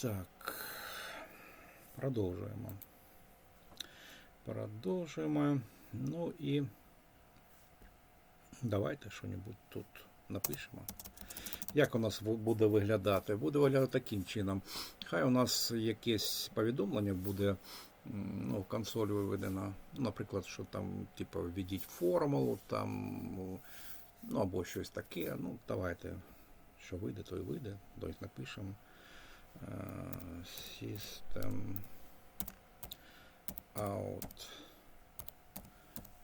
Так. Продовжуємо. Продовжуємо. Ну і давайте що-небудь тут напишемо. Як у нас буде виглядати? Буде виглядати таким чином. Хай у нас якесь повідомлення буде ну, в консоль виведено. Наприклад, що там, типу, введіть формулу, там, ну або щось таке. Ну, давайте, що вийде, то і вийде. Давайте напишемо. System out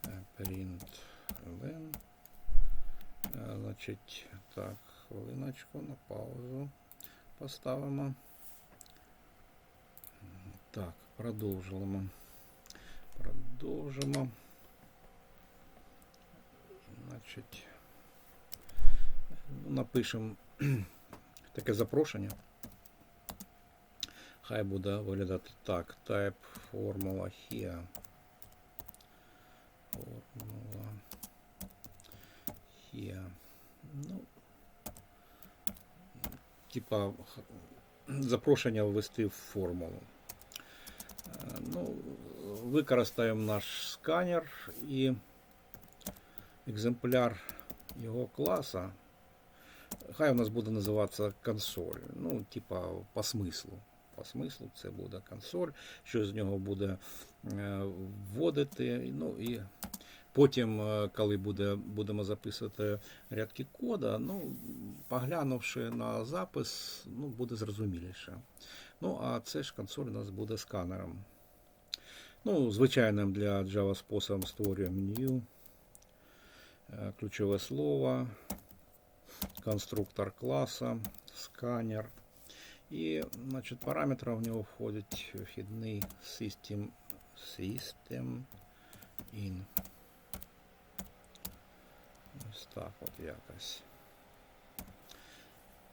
е, print ln. Е, Значить, так, хвилиночку на паузу поставимо. Так, продовжуємо. Продовжимо. Значить, ну, напишемо таке запрошення. Хай буде виглядати так. Type формула here. Формула here. Ну, типа запрошення ввести в формулу. Ну, використаємо наш сканер і екземпляр його класа. Хай у нас буде називатися консоль. Ну, типа по смислу. По смислу це буде консоль, що з нього буде е, вводити. Ну і потім, е, коли буде, будемо записувати рядки кода, ну, поглянувши на запис, ну, буде зрозуміліше. Ну, а це ж консоль у нас буде сканером. Ну, звичайним для Java способом створюємо new, е, ключове слово, конструктор класа, сканер. І значить, параметри в нього входять вхідний system, system in. Ось так от якось.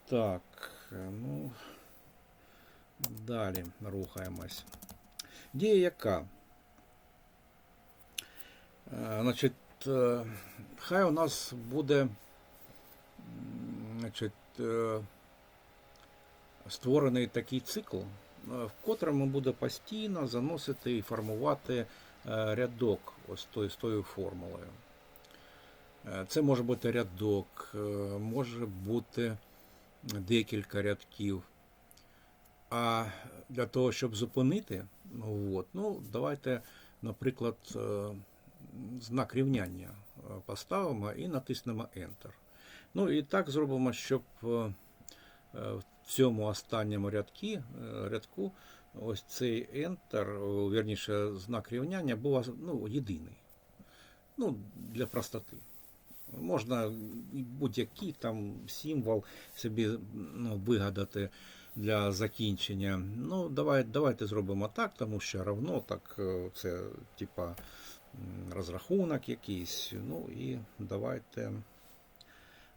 Так, ну далі рухаємось. Дія яка? Е, Значить, е, хай у нас буде значить, е, створений такий цикл, е, в котрому буде постійно заносити і формувати е, рядок ось той, з тою формулою. Е, Це може бути рядок, може бути декілька рядків. А для того, щоб зупинити, ну, от, ну давайте, наприклад, знак рівняння поставимо і натиснемо Enter. Ну і так зробимо, щоб в цьому останньому рядки, е, рядку ось цей Enter, о, вірніше, знак рівняння був ну, єдиний. Ну, для простоти. Можна будь-який там символ собі ну, вигадати для закінчення. Ну, давай, давайте зробимо так, тому що равно так е, це типа розрахунок якийсь. Ну і давайте,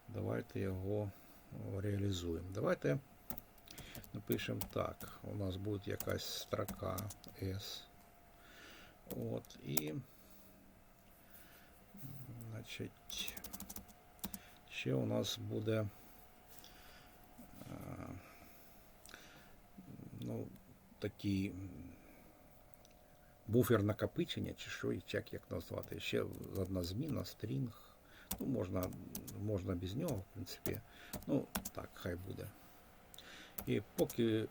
давайте його реалізуємо. Давайте напишемо так. У нас буде якась строка S. От, і значить, ще у нас буде ну, такий буфер накопичення, чи що, як, як назвати. Ще одна зміна, стрінг. Ну, можна, можна без нього, в принципі. Ну, так, хай буде. І поки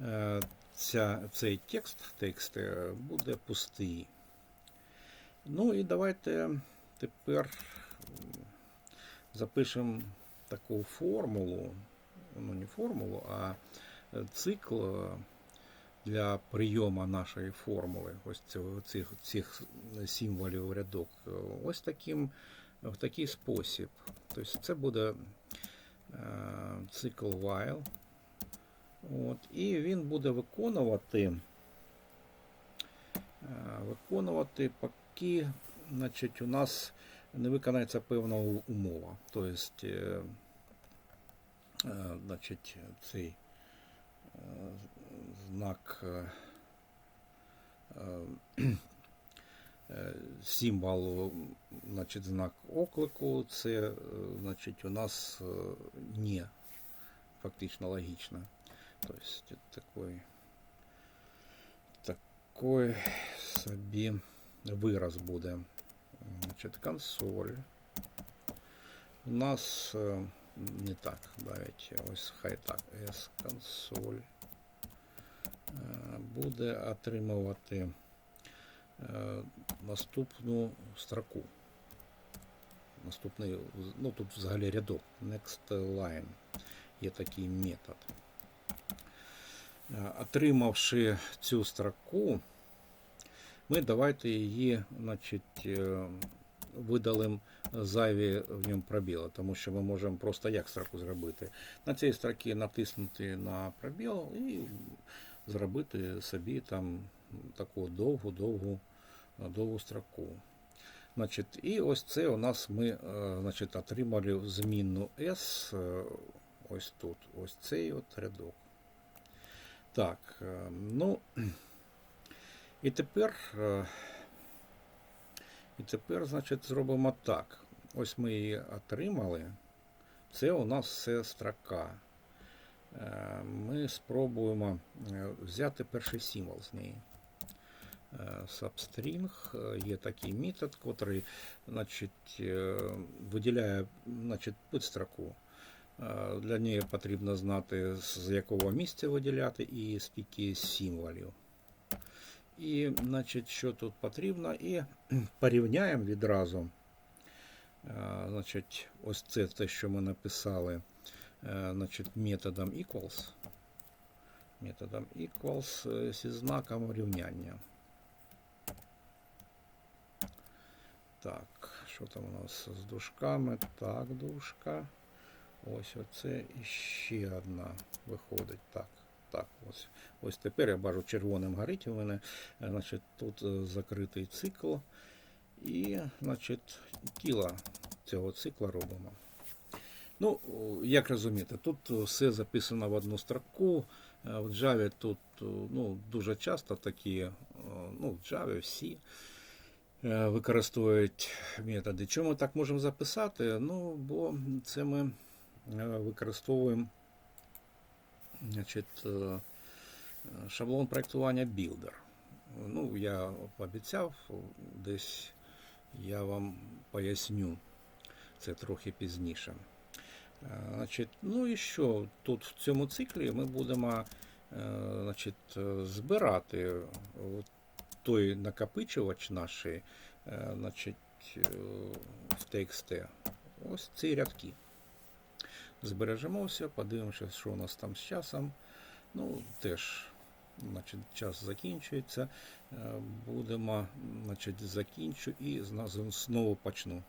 е, ця, цей текст, текст е, буде пустий. Ну і давайте тепер запишемо таку формулу, ну не формулу, а е, цикл для прийому нашої формули, ось цього, цих, цих символів рядок. Ось таким, в такий спосіб. Тобто це буде цикл while. От, і він буде виконувати, е, виконувати, поки значить, у нас не виконається певна умова. Тобто, е, е, значить, цей е, знак е, е, е, символ, значить, знак оклику, це е, значить, у нас е, не фактично логічно. То есть это такой, такой собі вираз буде. Значить, консоль. У нас е, не так, навіть ось хай так, S консоль е, буде отримувати е, наступну строку. Наступний, ну тут взагалі рядок, next line. Є такий метод. Е, Отримавши цю строку, ми давайте її, значить, е, видалимо зайві в ньому пробіли, тому що ми можемо просто як строку зробити. На цій строці натиснути на пробіл і зробити собі там таку довгу-довгу довгу строку. Значить, і ось це у нас ми е, значить, отримали змінну S е, ось тут, ось цей от рядок. Так, е, ну і тепер, е, і тепер, значить, зробимо так. Ось ми її отримали. Це у нас все строка. Е, Ми спробуємо е, взяти перший символ з неї. Е, Substring є такий метод, який значить, е, виділяє значить, підстроку. Для неї потрібно знати, з якого місця виділяти і скільки символів. І, значить, що тут потрібно, і порівняємо відразу. Значить, ось це те, що ми написали значить, методом equals. Методом equals зі знаком рівняння. Так, що там у нас з дужками? Так, дужка. Ось оце іще одна виходить. Так, так, ось. Ось тепер я бачу червоним горить у мене. Е, Значить, тут е, закритий цикл. І, значить, тіло цього цикла робимо. Ну, як розуміти, тут все записано в одну строку. Е, В Java тут ну, дуже часто такі, ну, в Java всі е, використовують методи. Чому так можемо записати? Ну, бо це ми е, використовуємо значить, е, шаблон проєктування Builder. Ну, я пообіцяв, десь я вам поясню це трохи пізніше. Е, Значить, ну і що? Тут в цьому циклі ми будемо е, значить, е, збирати той накопичувач наш е, значить, е, в TXT. Ось ці рядки. Збережемося, подивимося, що у нас там з часом. Ну, теж, значить, час закінчується. Е, Будемо, значить, закінчу і знову почну.